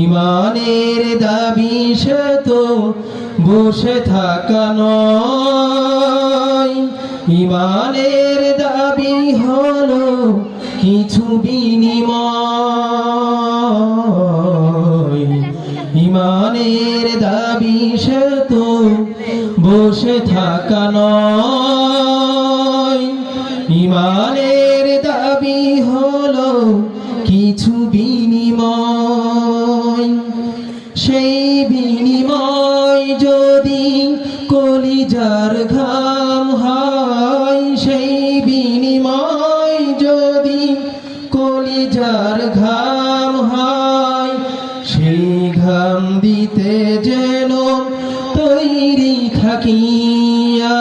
ইমানের দাবি সে তো বসে থাকা নয়। ইমানের দাবি হলো কিছু বিনিময়। ইমানের দাবি সে তো বসে থাকা নয়। ইমানের দাবি বিনিময় যদি কলিজার ঘাম হয়, সেই বিনিময় যদি কলিজার ঘাম হয়, সেই ঘাম দিতে যেন তৈরি থাকি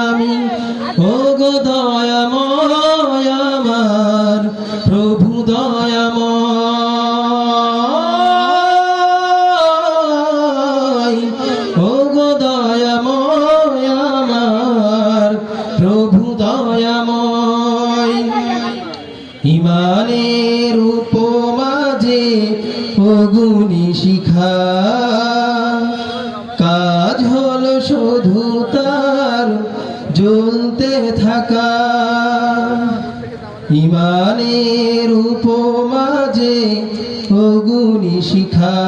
আমি। ও গো দয়াময় আমার, প্রভু দয়াময় ইমানের উপমাজে অগুনি শিখা। কাজ হলো শুধু তার জ্বলতে থাকা। ইমানের উপমাজে অগুনি শিখা।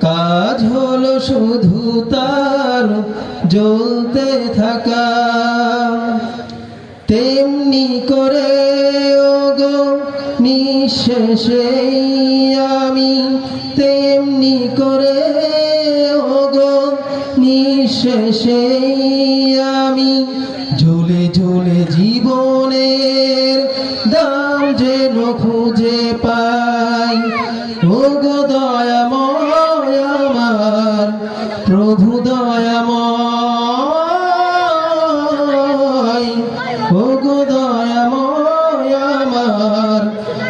কাজ হলো শুধু তার জ্বলতে থাকা। তেমনি করে নিঃশেষে আমি তেমনি করে, ওগো নিঃশেষে আমি ঝুলে ঝুলে জীবনের দাম যেন খুঁজে পাই। ওগো দয়াময় আমার, প্রভু দয়াময়, ওগো দয়াময় আমার।